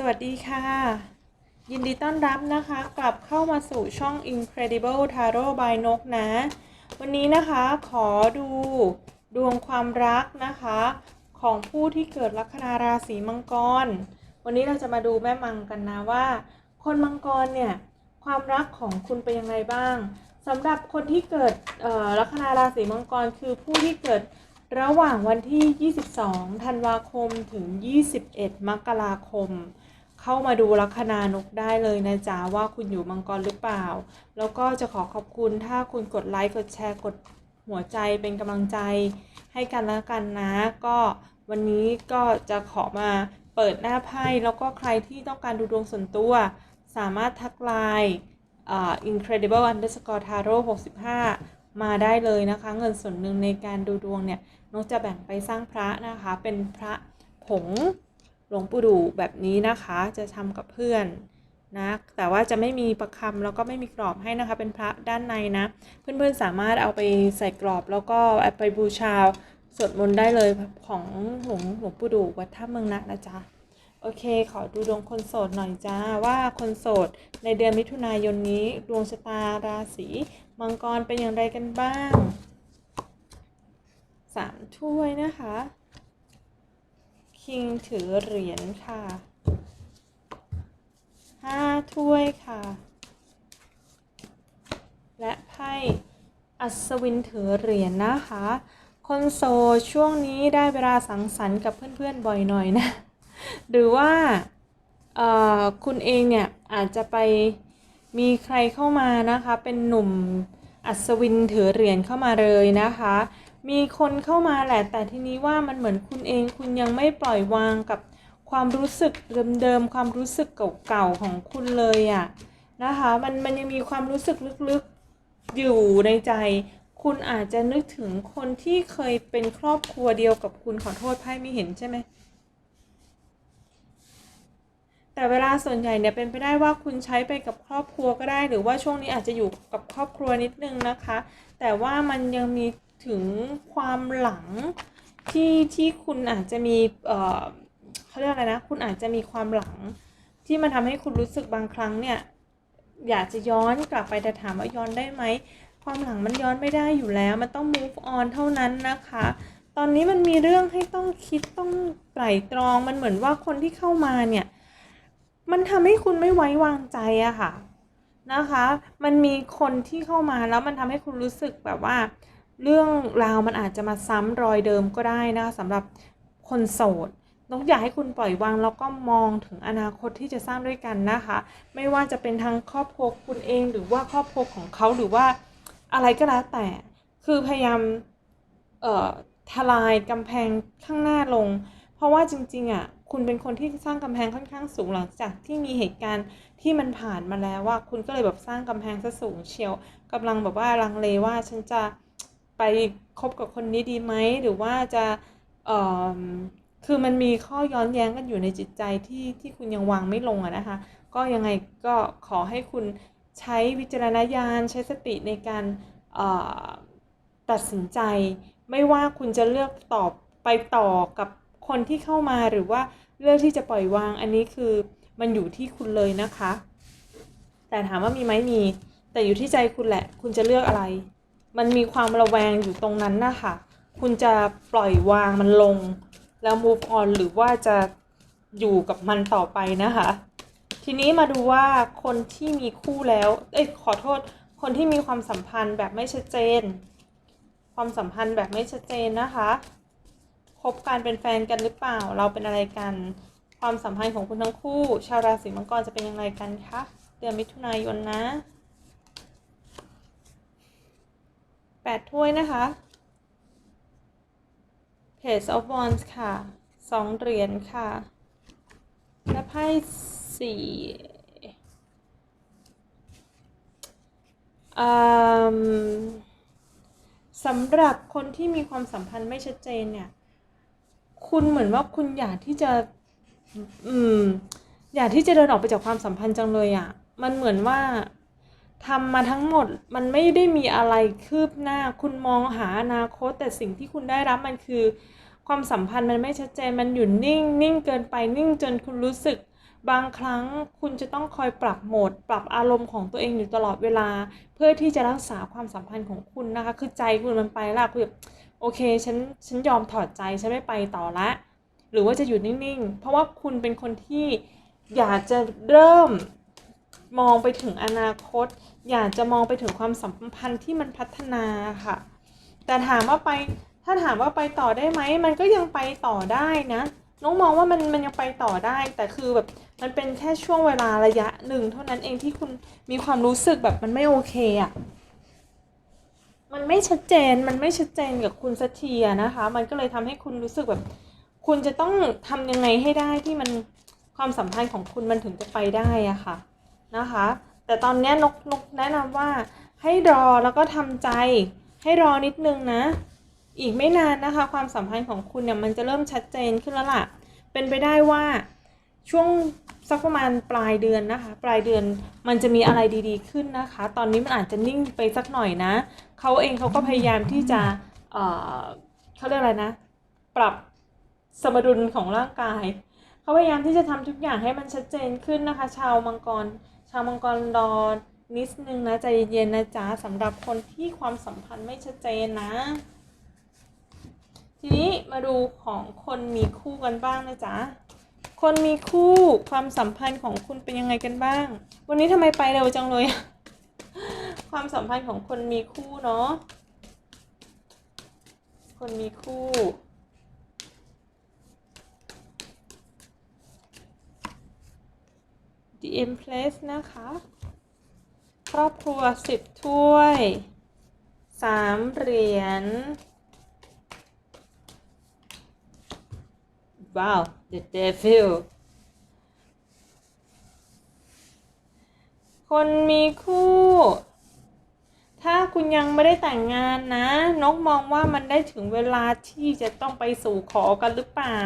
สวัสดีค่ะ ยินดีต้อนรับนะคะ กลับเข้ามาสู่ช่อง Incredible Tarot by นกนะ วันนี้นะคะขอดูดวงความรักนะคะ ของผู้ที่เกิดลัคนาราศีมังกร วันนี้เราจะมาดูแม่มังกันนะว่า คนมังกรเนี่ย ความรักของคุณเป็นยังไงบ้างสำหรับคนที่เกิดลัคนาราศีมังกรคือผู้ที่เกิดระหว่างวันที่ 22 ธันวาคมถึง 21 มกราคม เข้ามาดูลัคนานกได้เลยนะจ๊ะว่าคุณอยู่มังกรหรือเปล่า แล้วก็จะขอขอบคุณถ้าคุณกดไลค์กดแชร์กดหัวใจเป็นกำลังใจให้กันแล้วกันนะ ก็วันนี้ก็จะขอมาเปิดหน้าไพ่แล้วก็ใครที่ต้องการดูดวงส่วนตัว สามารถทักไลน์อ่า incredible underscore tarot 65 มาได้เลยนะคะ เงินส่วนหนึ่งในการดูดวงเนี่ยนกจะแบ่งไปสร้างพระนะคะ เป็นพระผง หลวงปู่ดูแบบนี้นะคะจะทำกับเพื่อนนะแต่ว่าจะไม่มีประคำแล้วก็ไม่มีกรอบให้นะคะ เป็นพระด้านในนะ เพื่อนๆสามารถเอาไปใส่กรอบแล้วก็ไปบูชาสวดมนต์ได้เลยของหลวงหลวงปู่ดูวัดท่าเมืองนะนะจ๊ะโอเค ขอดูดวงคนโสดหน่อยจ้าว่าคนโสดในเดือนมิถุนายนนี้ดวงชะตาราศีมังกรเป็นอย่างไรกันบ้างสามถ้วยนะคะ คิงถือเหรียญค่ะห้าถ้วยค่ะ และไพ่อัศวินถือเหรียญนะคะ คนโสดช่วงนี้ได้เวลาสังสรรค์กับเพื่อนๆบ่อยหน่อยนะ หรือว่าคุณเองเนี่ยอาจจะไปมีใครเข้ามานะคะ เป็นหนุ่มอัศวินถือเหรียญเข้ามาเลยนะคะ มีคนเข้ามาแหละ แต่ทีนี้ว่ามันเหมือนคุณเองคุณยังไม่ปล่อยวางกับความรู้สึกเดิมๆความรู้สึกเก่าๆของคุณเลยอะนะคะมันมันยังมีความรู้สึกลึกๆอยู่ในใจ คุณอาจจะนึกถึงคนที่เคยเป็นครอบครัวเดียวกับคุณขอโทษไพ่ไม่เห็นใช่ไหมแต่เวลาส่วนใหญ่เนี่ยเป็นไปได้ว่าคุณใช้ไปกับครอบครัวก็ได้ หรือว่าช่วงนี้อาจจะอยู่กับครอบครัวนิดนึงนะคะ แต่ว่ามันยังมี ถึงความหลังที่ที่คุณอาจจะมีเอ่อเขาเรียกอะไรนะ คุณอาจจะมีความหลังที่มันทำให้คุณรู้สึกบางครั้งเนี่ยอยากจะย้อนกลับไปแต่ถามว่าย้อนได้ไหมความหลังมันย้อนไม่ได้อยู่แล้ว มันต้อง move on เท่านั้นนะคะ ตอนนี้มันมีเรื่องให้ต้องคิดต้องไตร่ตรองมันเหมือนว่าคนที่เข้ามาเนี่ย มันทำให้คุณไม่ไว้วางใจอะค่ะนะคะ มันมีคนที่เข้ามาแล้วมันทำให้คุณรู้สึกแบบว่า เรื่องราวมันอาจจะมาซ้ำรอยเดิมก็ได้นะคะสำหรับคนโสดต้องอยากให้คุณปล่อยวางแล้วก็มองถึงอนาคตที่จะสร้างด้วยกันนะคะ ไม่ว่าจะเป็นทั้งครอบครัวคุณเอง หรือว่าครอบครัวของเขาหรือว่าอะไรก็แล้วแต่ คือพยายามเอ่อทลายกำแพงข้างหน้าลง เพราะว่าจริงๆอะคุณเป็นคนที่สร้างกำแพงค่อนข้างสูงหลังจากที่มีเหตุการณ์ที่มันผ่านมาแล้วว่าคุณก็เลยแบบสร้างกำแพงซะสูงเชียวกำลังแบบว่าลังเลว่าฉันจะ ไปคบกับคนนี้ดีไหมหรือว่าจะเออคือมันมีข้อย้อนแย้งกันอยู่ในจิตใจที่ที่คุณยังวางไม่ลงอะนะคะ ก็ยังไงก็ขอให้คุณใช้วิจารณญาณใช้สติในการเอ่อตัดสินใจ ไม่ว่าคุณจะเลือกตอบไปต่อกับคนที่เข้ามาหรือว่าเลือกที่จะปล่อยวางอันนี้คือมันอยู่ที่คุณเลยนะคะ แต่ถามว่ามีไหมมี แต่อยู่ที่ใจคุณแหละ คุณจะเลือกอะไร มันมีความระแวงอยู่ตรงนั้นนะคะคุณจะปล่อยวางมันลง แล้ว move on หรือว่าจะอยู่กับมันต่อไปนะคะ ทีนี้มาดูว่าคนที่มีคู่แล้ว เอ้ยขอโทษ คนที่มีความสัมพันธ์แบบไม่ชัดเจน ความสัมพันธ์แบบไม่ชัดเจนนะคะคบกันเป็นแฟนกันหรือเปล่า เราเป็นอะไรกัน ความสัมพันธ์ของคุณทั้งคู่ ชาวราศีมังกรจะเป็นยังไงกันคะ เดือนมิถุนายนนะ แปดถ้วยนะคะ Page of Wands ค่ะสองเหรียญค่ะ และไพ่สี่สำหรับคนที่มีความสัมพันธ์ไม่ชัดเจนเนี่ย คุณเหมือนว่าคุณอยากที่จะอืมอยากที่จะเดินออกไปจากความสัมพันธ์จังเลยอะ่ะ มันเหมือนว่า ทำมาทั้งหมดมันไม่ได้มีอะไรคืบหน้า คุณมองหาอนาคต แต่สิ่งที่คุณได้รับมันคือ ความสัมพันธ์มันไม่ชัดเจนมันอยู่นิ่ง นิ่งเกินไปนิ่งจนคุณรู้สึก บางครั้งคุณจะต้องคอยปรับโหมด ปรับอารมณ์ของตัวเองอยู่ตลอดเวลา เพื่อที่จะรักษาความสัมพันธ์ของคุณนะคะ คือใจคุณมันไปละคุณแบบโอเคฉันฉันยอมถอดใจฉันไม่ไปต่อละหรือว่าจะอยู่นิ่งๆ เพราะว่าคุณเป็นคนที่อยากจะเริ่ม มองไปถึงอนาคต อยากจะมองไปถึงความสัมพันธ์ที่มันพัฒนาค่ะ แต่ถามว่าไปถ้าถามว่าไปต่อได้ไหมมันก็ยังไปต่อได้นะน้องมองว่ามันมันยังไปต่อได้ แต่คือแบบมันเป็นแค่ช่วงเวลาระยะหนึ่งเท่านั้นเองที่คุณมีความรู้สึกแบบมันไม่โอเคอะ่ะมันไม่ชัดเจนมันไม่ชัดเจนกับคุณสักทีนะคะ มันก็เลยทำให้คุณรู้สึกแบบ คุณจะต้องทำยังไงให้ได้ที่มันความสัมพันธ์ของคุณมันถึงจะไปได้อะค่ะ นะคะ แต่ตอนนี้นกนกแนะนำว่าให้รอแล้วก็ทำใจให้รอนิดนึงนะ อีกไม่นานนะคะ ความสัมพันธ์ของคุณเนี่ยมันจะเริ่มชัดเจนขึ้นแล้วล่ะ เป็นไปได้ว่าช่วงสักประมาณปลายเดือนนะคะ ปลายเดือนมันจะมีอะไรดีๆขึ้นนะคะ ตอนนี้มันอาจจะนิ่งไปสักหน่อยนะเขาเองเขาก็พยายามที่จะเอ่อเขาเรียกอะไรนะ ปรับสมดุลของร่างกายเขาพยายามที่จะทำทุกอย่างให้มันชัดเจนขึ้นนะคะ ชาวมังกร ชาวมังกรรอนิดนึงนะใจเย็นๆนะจ๊ะสำหรับคนที่ความสัมพันธ์ไม่ชัดเจนนะ ทีนี้มาดูของคนมีคู่กันบ้างนะจ๊ะคนมีคู่ความสัมพันธ์ของคุณเป็นยังไงกันบ้าง วันนี้ทำไมไปเร็วจังเลย ความสัมพันธ์ของคนมีคู่เนาะคนมีคู่ The Empress นะคะ ครอบครัวสิบถ้วยสามเหรียญ ว้าว The Devil คนมีคู่ ถ้าคุณยังไม่ได้แต่งงานนะ นกมองว่ามันได้ถึงเวลาที่จะต้องไปสู่ขอกันหรือเปล่า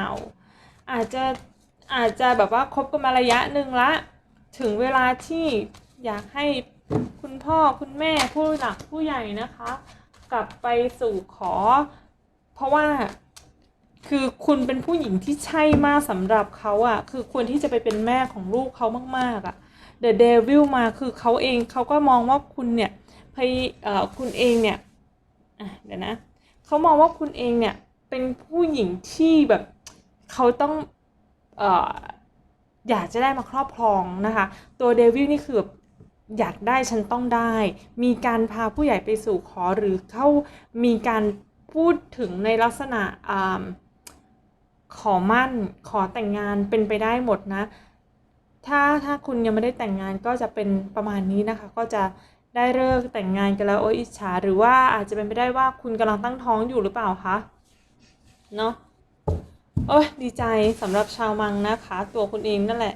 อาจจะอาจจะแบบว่าคบกันมาระยะหนึ่งละ ถึงเวลาที่อยากให้คุณพ่อคุณแม่ผู้หลักผู้ใหญ่นะคะ กลับไปสู่ขอ เพราะว่าคือคุณเป็นผู้หญิงที่ใช่มากสำหรับเขาอะคือควรที่จะไปเป็นแม่ของลูกเขามากๆอะ The Devil มาคือเขาเองเขาก็มองว่าคุณเนี่ยพยเอ่อคุณเองเนี่ยอะเดี๋ยวนะเขามองว่าคุณเองเนี่ยเป็นผู้หญิงที่แบบเขาต้องเอ่อ อยากจะได้มาครอบครองนะคะ ตัวเดวิลนี่คืออยากได้ฉันต้องได้ มีการพาผู้ใหญ่ไปสู่ขอหรือเขามีการพูดถึงในลักษณะอขอมั่นขอแต่งงานเป็นไปได้หมดนะ ถ้าถ้าคุณยังไม่ได้แต่งงานก็จะเป็นประมาณนี้นะคะ ก็จะได้เลิกแต่งงานกันแล้วโอ้ยอิจฉาหรือว่าอาจจะเป็นไปได้ว่าคุณกำลังตั้งท้องอยู่หรือเปล่าคะเนาะ โอ้ยดีใจสำหรับชาวมังนะคะ ตัวคุณเองนั่นแหละ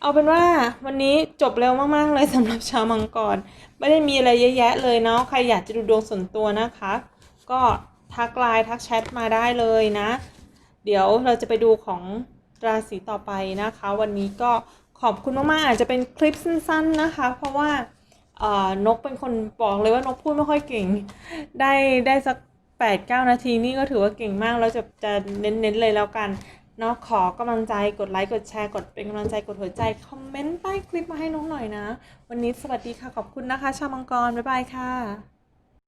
เอาเป็นว่าวันนี้จบเร็วมากๆเลยสำหรับชาวมังกรไม่ได้มีอะไรเยอะแยะเลยเนาะใครอยากจะดูดวงส่วนตัวนะคะ ก็ทักไลน์ทักแชทมาได้เลยนะ เดี๋ยวเราจะไปดูของราศีต่อไปนะคะ วันนี้ก็ขอบคุณมากๆอาจจะเป็นคลิปสั้น ๆนะคะ เพราะว่านกเป็นคนบอกเลยว่านกพูดไม่ค่อยเก่ง ได้ได้สัก 8-9 นาทีนี่ก็ถือว่าเก่งมากเราจะจะเน้นๆเลยแล้วกันเนาะขอกำลังใจกดไลค์กดแชร์กดเป็นกำลังใจกดหัวใจ คอมเมนต์ใต้คลิปมาให้น้องหน่อยนะ วันนี้สวัสดีค่ะขอบคุณนะคะ ชาวมังกร บ๊ายบายค่ะ